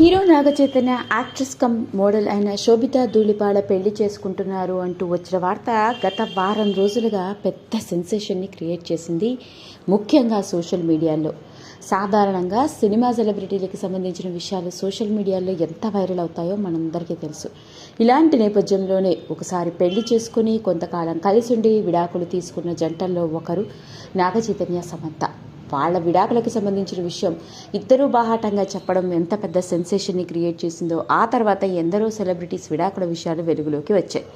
Hero Nagachaitanya actress cum model అయిన శోభిత ధూళిపాడ పెళ్ళి చేసుకుంటున్నారు అంటూ వచ్చిన వార్త గత వారం రోజులుగా పెద్ద సెన్సేషన్ని క్రియేట్ చేసింది ముఖ్యంగా సోషల్ మీడియాలో. సాధారణంగా సినిమా సెలబ్రిటీలకు సంబంధించిన విషయాలు సోషల్ మీడియాలో ఎంత వైరల్ అవుతాయో మనందరికీ తెలుసు. ఇలాంటి నేపథ్యంలోనే ఒకసారి పెళ్ళి చేసుకుని కొంతకాలం కలిసి ఉండి విడాకులు తీసుకున్న జంటల్లో ఒకరు నాగచైతన్య సమంత. వాళ్ళ విడాకులకు సంబంధించిన విషయం ఇద్దరూ బాహాటంగా చెప్పడం ఎంత పెద్ద సెన్సేషన్ని క్రియేట్ చేసిందో ఆ తర్వాత ఎందరో సెలబ్రిటీస్ విడాకుల విషయాలు వెలుగులోకి వచ్చాయి.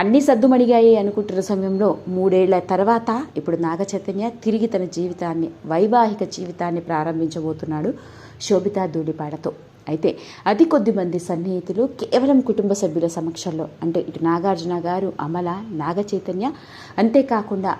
అన్నీ సద్దుమణిగాయి అనుకుంటున్న సమయంలో మూడేళ్ళ తర్వాత ఇప్పుడు నాగ చైతన్య తిరిగి తన జీవితాన్ని వైవాహిక జీవితాన్ని ప్రారంభించబోతున్నాడు శోభితా ధూళిపాడతో. అయితే అతి కొద్ది మంది సన్నిహితులు కేవలం కుటుంబ సభ్యుల సమక్షంలో అంటే ఇటు నాగార్జున గారు అమల నాగ చైతన్య అంతేకాకుండా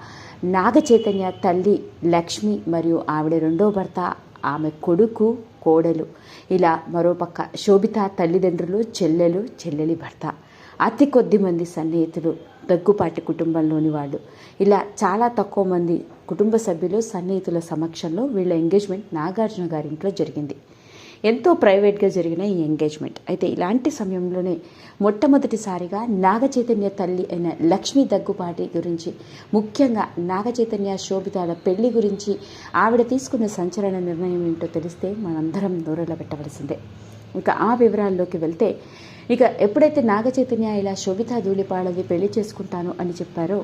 నాగచైతన్య తల్లి లక్ష్మి మరియు ఆవిడ రెండో భర్త ఆమె కొడుకు కోడలు. ఇలా మరోపక్క శోభిత తల్లిదండ్రులు చెల్లెలు చెల్లెలి భర్త. అతి కొద్ది మంది సన్నిహితులు దగ్గుపాటి కుటుంబంలోని వాళ్ళు. ఇలా చాలా తక్కువ మంది కుటుంబ సభ్యులు సన్నిహితుల సమక్షంలో వీళ్ళ ఎంగేజ్మెంట్ నాగార్జున గారి ఇంట్లో జరిగింది. ఎంతో ప్రైవేట్గా జరిగిన ఈ ఎంగేజ్మెంట్ అయితే ఇలాంటి సమయంలోనే మొట్టమొదటిసారిగా నాగచైతన్య తల్లి అయిన లక్ష్మీ దగ్గుపాటి గురించి ముఖ్యంగా నాగచైతన్య శోభితాల పెళ్ళి గురించి ఆవిడ తీసుకున్న సంచలన నిర్ణయం ఏంటో తెలిస్తే మనందరం దూరంలో పెట్టవలసిందే. ఇంకా ఆ వివరాల్లోకి వెళ్తే ఇక ఎప్పుడైతే నాగచైతన్య ఇలా శోభితా ధూళిపాడది పెళ్ళి చేసుకుంటాను అని చెప్పారో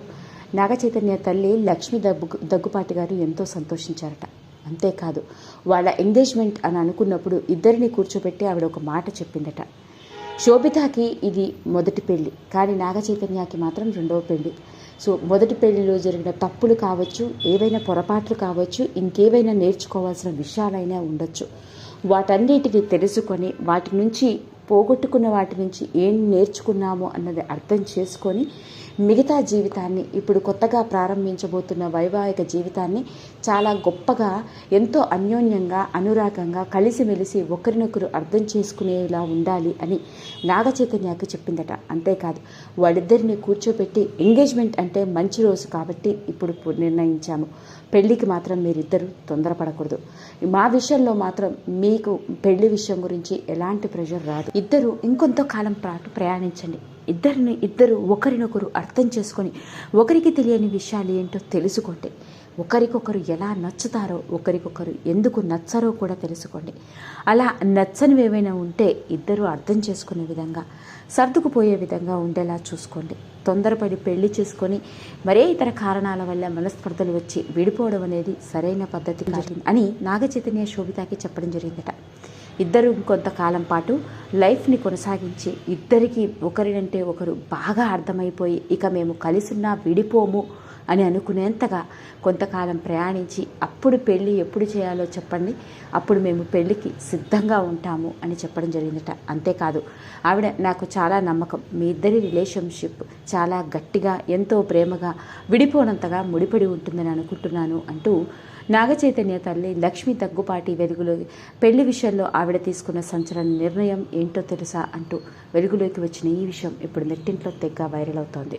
నాగచైతన్య తల్లి లక్ష్మీ దగ్గు దగ్గుపాటి గారు ఎంతో సంతోషించారట. అంతేకాదు వాళ్ళ ఎంగేజ్మెంట్ అని అనుకున్నప్పుడు ఇద్దరిని కూర్చోబెట్టి ఆవిడ ఒక మాట చెప్పిందట. శోభితాకి ఇది మొదటి పెళ్ళి కానీ నాగ చైతన్యకి మాత్రం రెండవ పెళ్ళి. సో మొదటి పెళ్ళిలో జరిగిన తప్పులు కావచ్చు ఏవైనా పొరపాట్లు కావచ్చు ఇంకేవైనా నేర్చుకోవాల్సిన విషయాలైనా ఉండొచ్చు. వాటన్నిటిని తెలుసుకొని వాటి నుంచి పోగొట్టుకున్న వాటి నుంచి ఏం నేర్చుకున్నామో అన్నది అర్థం చేసుకొని మిగతా జీవితాన్ని ఇప్పుడు కొత్తగా ప్రారంభించబోతున్న వైవాహిక జీవితాన్ని చాలా గొప్పగా ఎంతో అన్యోన్యంగా అనురాగంగా కలిసిమెలిసి ఒకరినొకరు అర్థం చేసుకునేలా ఉండాలి అని నాగచైతన్యకు చెప్పిందట. అంతేకాదు వాళ్ళిద్దరిని కూర్చోపెట్టి ఎంగేజ్మెంట్ అంటే మంచి రోజు కాబట్టి ఇప్పుడు నిర్ణయించాము. పెళ్ళికి మాత్రం మీరిద్దరూ తొందరపడకూడదు. మా విషయంలో మాత్రం మీకు పెళ్ళి విషయం గురించి ఎలాంటి ప్రెషర్ రాదు. ఇద్దరు ఇంకొంత కాలం పాటు ప్రయాణించండి. ఇద్దరిని ఇద్దరు ఒకరినొకరు అర్థం చేసుకొని ఒకరికి తెలియని విషయాలు ఏంటో తెలుసుకోండి ఒకరికొకరు ఎలా నచ్చుతారో ఒకరికొకరు ఎందుకు నచ్చరో కూడా తెలుసుకోండి అలా నచ్చనివి ఏమైనా ఉంటే ఇద్దరు అర్థం చేసుకునే విధంగా సర్దుకుపోయే విధంగా ఉండేలా చూసుకోండి. తొందరపడి పెళ్ళి చేసుకొని మరే ఇతర కారణాల వల్ల మనస్పర్ధలు వచ్చి విడిపోవడం అనేది సరైన పద్ధతి కాదు అని నాగచైతన్య శోభితాకి చెప్పడం జరిగిందట. ఇద్దరు కొంతకాలం పాటు లైఫ్ని కొనసాగించి ఇద్దరికి ఒకరినంటే ఒకరు బాగా అర్థమైపోయి ఇక మేము కలిసిన్నా విడిపోము. అని అనుకునేంతగా కొంతకాలం ప్రయాణించి అప్పుడు పెళ్ళి ఎప్పుడు చేయాలో చెప్పండి అప్పుడు మేము పెళ్ళికి సిద్ధంగా ఉంటాము అని చెప్పడం జరిగిందట. అంతేకాదు ఆవిడ నాకు చాలా నమ్మకం. మీ ఇద్దరి రిలేషన్షిప్ చాలా గట్టిగా ఎంతో ప్రేమగా విడిపోనంతగా ముడిపడి ఉంటుందని అనుకుంటున్నాను అంటూ నాగచైతన్య తల్లి లక్ష్మి దగ్గుపాటి వెలుగులో పెళ్ళి విషయంలో ఆవిడ తీసుకున్న సంచలన నిర్ణయం ఏంటో తెలుసా అంటూ వెలుగులోకి వచ్చిన ఈ విషయం ఇప్పుడు నెట్టింట్లో తెగ్గ వైరల్ అవుతోంది.